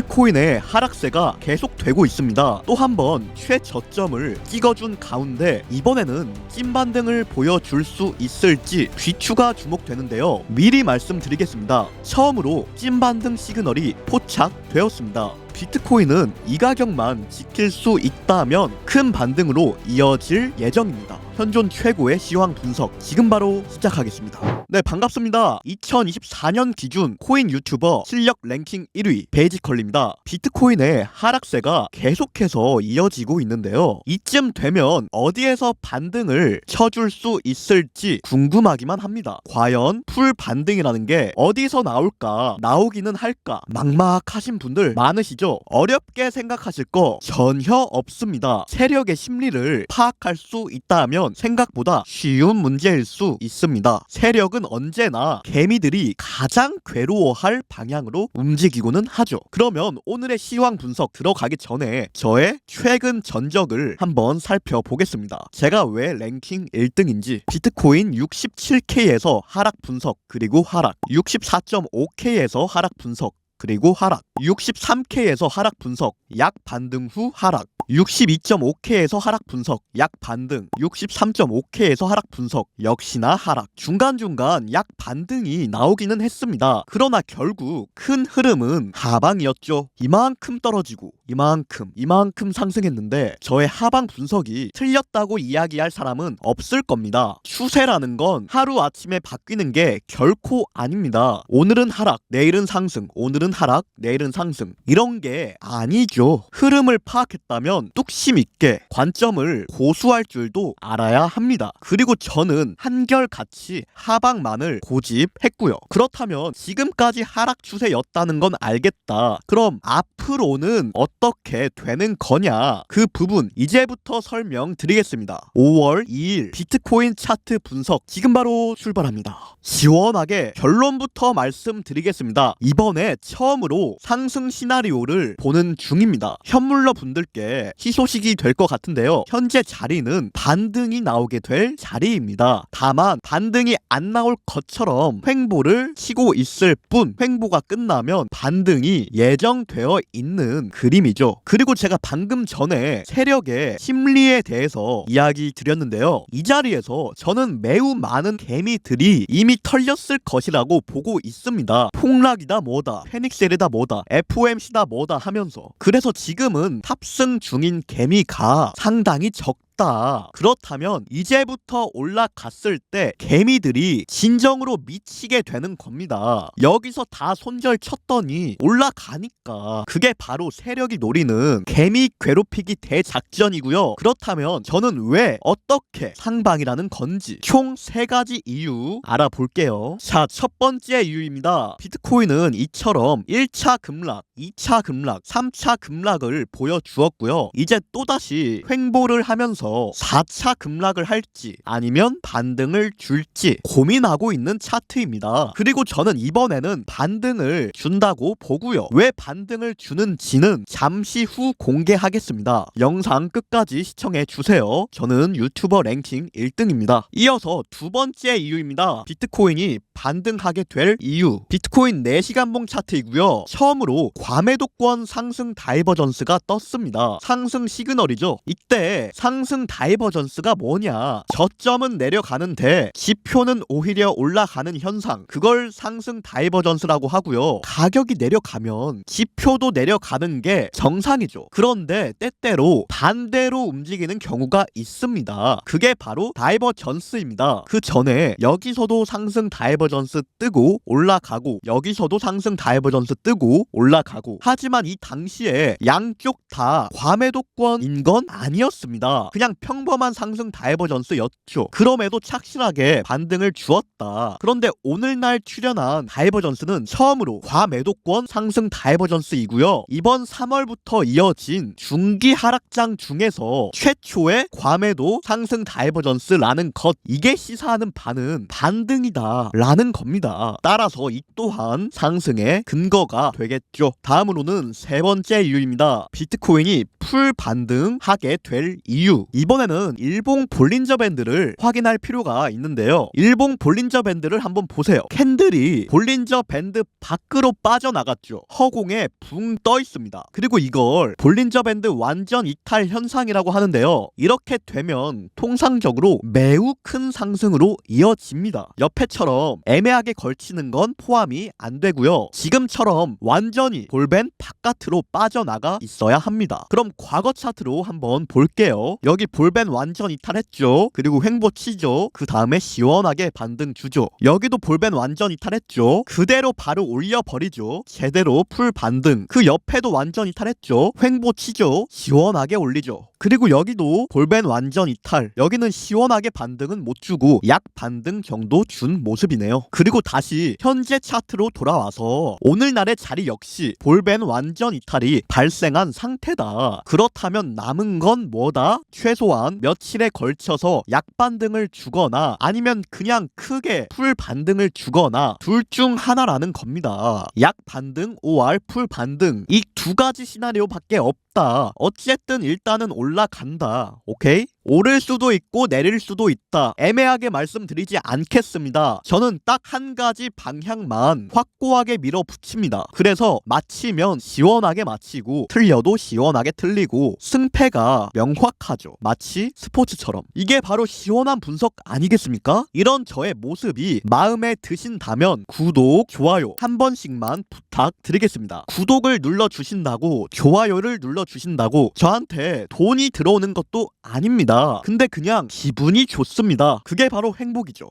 비트코인의 하락세가 계속되고 있습니다. 또 한 번 최저점을 찍어준 가운데 이번에는 찐 반등을 보여줄 수 있을지 귀추가 주목되는데요. 미리 말씀드리겠습니다. 처음으로 찐 반등 시그널이 포착되었습니다. 비트코인은 이 가격만 지킬 수 있다면 큰 반등으로 이어질 예정입니다. 현존 최고의 시황 분석 지금 바로 시작하겠습니다. 네 반갑습니다. 2024년 기준 코인 유튜버 실력 랭킹 1위 베이지컬입니다. 비트코인의 하락세가 계속해서 이어지고 있는데요. 이쯤 되면 어디에서 반등을 쳐줄 수 있을지 궁금하기만 합니다. 과연 풀 반등이라는 게 어디서 나올까 나오기는 할까 막막하신 분들 많으시죠? 어렵게 생각하실 거 전혀 없습니다. 세력의 심리를 파악할 수 있다면 생각보다 쉬운 문제일 수 있습니다. 세력은 언제나 개미들이 가장 괴로워할 방향으로 움직이고는 하죠. 그러면 오늘의 시황 분석 들어가기 전에 저의 최근 전적을 한번 살펴보겠습니다. 제가 왜 랭킹 1등인지 비트코인 67K에서 하락 분석 그리고 하락 64.5K에서 하락 분석 그리고 하락 63K에서 하락 분석 약 반등 후 하락 62.5K에서 하락 분석 약 반등. 63.5K에서 하락 분석. 역시나 하락. 중간중간 약 반등이 나오기는 했습니다. 그러나 결국 큰 흐름은 하방이었죠. 이만큼 떨어지고 이만큼 이만큼 상승했는데 저의 하방 분석이 틀렸다고 이야기할 사람은 없을 겁니다. 추세라는 건 하루아침에 바뀌는 게 결코 아닙니다. 오늘은 하락 내일은 상승. 오늘은 하락 내일은 상승. 이런 게 아니죠. 흐름을 파악했다면 뚝심 있게 관점을 고수할 줄도 알아야 합니다. 그리고 저는 한결같이 하방만을 고집했고요. 그렇다면 지금까지 하락 추세였다는 건 알겠다. 그럼 앞으로는 어떻게 되는 거냐? 그 부분 이제부터 설명드리겠습니다. 5월 2일 비트코인 차트 분석 지금 바로 출발합니다. 시원하게 결론부터 말씀드리겠습니다. 이번에 처음으로 상승 시나리오를 보는 중입니다. 현물러 분들께 희소식이 될 것 같은데요. 현재 자리는 반등이 나오게 될 자리입니다. 다만 반등이 안 나올 것처럼 횡보를 치고 있을 뿐 횡보가 끝나면 반등이 예정되어 있는 그림이죠. 그리고 제가 방금 전에 세력의 심리에 대해서 이야기 드렸는데요. 이 자리에서 저는 매우 많은 개미들이 이미 털렸을 것이라고 보고 있습니다. 폭락이다 뭐다, 페닉셀이다 뭐다, FOMC다 뭐다 하면서 그래서 지금은 탑승 중인 개미가 상당히 적 다 그렇다면 이제부터 올라갔을 때 개미들이 진정으로 미치게 되는 겁니다. 여기서 다 손절 쳤더니 올라가니까 그게 바로 세력이 노리는 개미 괴롭히기 대작전이고요. 그렇다면 저는 왜 어떻게 상방이라는 건지 총 세 가지 이유 알아볼게요. 자, 첫 번째 이유입니다. 비트코인은 이처럼 1차 급락, 2차 급락, 3차 급락을 보여주었고요. 이제 또다시 횡보를 하면서 4차 급락을 할지 아니면 반등을 줄지 고민하고 있는 차트입니다. 그리고 저는 이번에는 반등을 준다고 보고요. 왜 반등을 주는지는 잠시 후 공개하겠습니다. 영상 끝까지 시청해 주세요. 저는 유튜버 랭킹 1등입니다. 이어서 두 번째 이유입니다. 비트코인이 반등하게 될 이유. 비트코인 4시간봉 차트이고요. 처음으로 과매도권 상승 다이버전스가 떴습니다. 상승 시그널이죠. 이때 상승 다이버전스가 뭐냐? 저점은 내려가는데 지표는 오히려 올라가는 현상. 그걸 상승 다이버전스라고 하고요. 가격이 내려가면 지표도 내려가는 게 정상이죠. 그런데 때때로 반대로 움직이는 경우가 있습니다. 그게 바로 다이버전스입니다. 그 전에 여기서도 상승 다이버전스 뜨고 올라가고 여기서도 상승 다이버전스 뜨고 올라가고 하지만 이 당시에 양쪽 다 과매도권인 건 아니었습니다. 그냥 평범한 상승 다이버전스였죠. 그럼에도 착실하게 반등을 주었다. 그런데 오늘날 출연한 다이버전스는 처음으로 과매도권 상승 다이버전스이고요. 이번 3월부터 이어진 중기 하락장 중에서 최초의 과매도 상승 다이버전스라는 것 이게 시사하는 바는 반등이다 라는 겁니다. 따라서 이 또한 상승의 근거가 되겠죠. 다음으로는 세 번째 이유입니다. 비트코인이 풀 반등하게 될 이유. 이번에는 일봉 볼린저 밴드를 확인할 필요가 있는데요. 일봉 볼린저 밴드를 한번 보세요. 캔들이 볼린저 밴드 밖으로 빠져나갔죠. 허공에 붕 떠 있습니다. 그리고 이걸 볼린저 밴드 완전 이탈 현상이라고 하는데요. 이렇게 되면 통상적으로 매우 큰 상승으로 이어집니다. 옆에처럼 애매하게 걸치는 건 포함이 안 되고요. 지금처럼 완전히 볼밴 바깥으로 빠져나가 있어야 합니다. 그럼 과거 차트로 한번 볼게요. 여기 볼밴 완전 이탈했죠. 그리고 횡보 치죠. 그 다음에 시원하게 반등 주죠. 여기도 볼밴 완전 이탈했죠. 그대로 바로 올려버리죠. 제대로 풀 반등. 그 옆에도 완전 이탈했죠. 횡보 치죠. 시원하게 올리죠. 그리고 여기도 볼벤 완전 이탈. 여기는 시원하게 반등은 못 주고 약 반등 정도 준 모습이네요. 그리고 다시 현재 차트로 돌아와서 오늘날의 자리 역시 볼벤 완전 이탈이 발생한 상태다. 그렇다면 남은 건 뭐다? 최소한 며칠에 걸쳐서 약 반등을 주거나 아니면 그냥 크게 풀 반등을 주거나 둘 중 하나라는 겁니다. 약 반등, OR 풀 반등 이 두 가지 시나리오밖에 없 다. 어쨌든 일단은 올라간다. 오케이? 오를 수도 있고 내릴 수도 있다. 애매하게 말씀드리지 않겠습니다. 저는 딱 한 가지 방향만 확고하게 밀어붙입니다. 그래서 마치면 시원하게 마치고 틀려도 시원하게 틀리고 승패가 명확하죠. 마치 스포츠처럼. 이게 바로 시원한 분석 아니겠습니까? 이런 저의 모습이 마음에 드신다면 구독, 좋아요 한 번씩만 부탁드리겠습니다. 구독을 눌러주신다고 좋아요를 눌러주신다고 저한테 돈이 들어오는 것도 아닙니다. 근데 그냥 기분이 좋습니다. 그게 바로 행복이죠.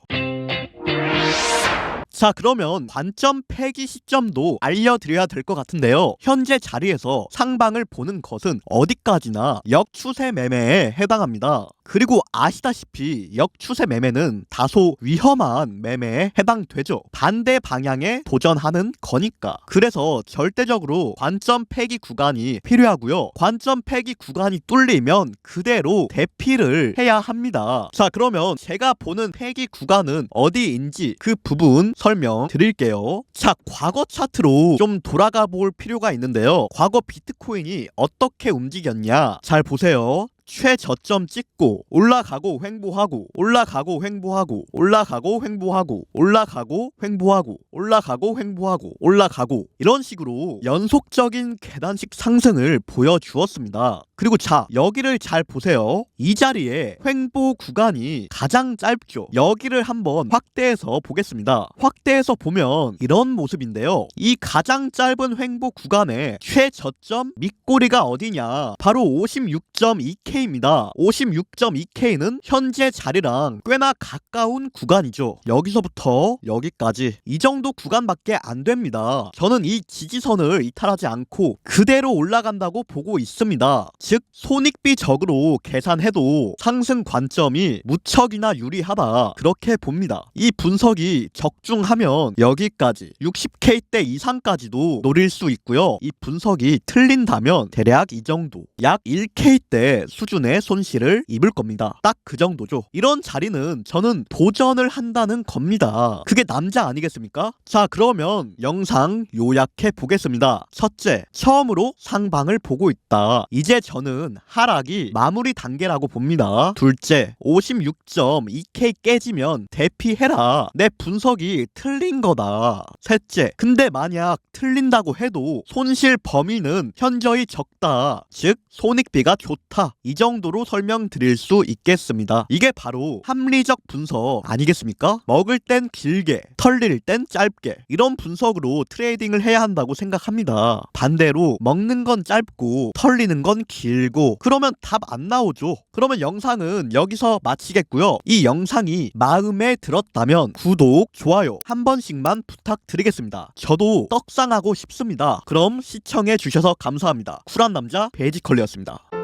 자 그러면 관점 폐기 시점도 알려드려야 될 것 같은데요. 현재 자리에서 상방을 보는 것은 어디까지나 역추세 매매에 해당합니다. 그리고 아시다시피 역추세 매매는 다소 위험한 매매에 해당되죠. 반대 방향에 도전하는 거니까. 그래서 절대적으로 관점 폐기 구간이 필요하고요. 관점 폐기 구간이 뚫리면 그대로 대피를 해야 합니다. 자 그러면 제가 보는 폐기 구간은 어디인지 그 부분 설명 드릴게요. 자, 과거 차트로 좀 돌아가 볼 필요가 있는데요. 과거 비트코인이 어떻게 움직였냐? 잘 보세요. 최저점 찍고 올라가고 횡보하고 올라가고 횡보하고 올라가고 횡보하고 올라가고 횡보하고 올라가고 횡보하고 올라가고 이런 식으로 연속적인 계단식 상승을 보여주었습니다. 그리고 자 여기를 잘 보세요. 이 자리에 횡보 구간이 가장 짧죠. 여기를 한번 확대해서 보겠습니다. 확대해서 보면 이런 모습인데요. 이 가장 짧은 횡보 구간의 최저점 밑꼬리가 어디냐? 바로 56.2K 56.2K입니다. 56.2K는 현재 자리랑 꽤나 가까운 구간이죠. 여기서부터 여기까지 이 정도 구간밖에 안 됩니다. 저는 이 지지선을 이탈하지 않고 그대로 올라간다고 보고 있습니다. 즉 손익비적으로 계산해도 상승 관점이 무척이나 유리하다 그렇게 봅니다. 이 분석이 적중하면 여기까지 60K대 이상까지도 노릴 수 있고요. 이 분석이 틀린다면 대략 이 정도 약 1K대 수 수준의 손실을 입을 겁니다. 딱 그 정도죠. 이런 자리는 저는 도전을 한다는 겁니다. 그게 남자 아니겠습니까? 자, 그러면 영상 요약해 보겠습니다. 첫째, 처음으로 상방을 보고 있다. 이제 저는 하락이 마무리 단계라고 봅니다. 둘째, 56.2K 깨지면 대피해라. 내 분석이 틀린 거다. 셋째, 근데 만약 틀린다고 해도 손실 범위는 현저히 적다. 즉, 손익비가 좋다. 이 정도로 설명드릴 수 있겠습니다. 이게 바로 합리적 분석 아니겠습니까? 먹을 땐 길게, 털릴 땐 짧게 이런 분석으로 트레이딩을 해야 한다고 생각합니다. 반대로 먹는 건 짧고 털리는 건 길고 그러면 답 안 나오죠. 그러면 영상은 여기서 마치겠고요. 이 영상이 마음에 들었다면 구독, 좋아요 한 번씩만 부탁드리겠습니다. 저도 떡상하고 싶습니다. 그럼 시청해 주셔서 감사합니다. 쿨한 남자 베이지컬리였습니다.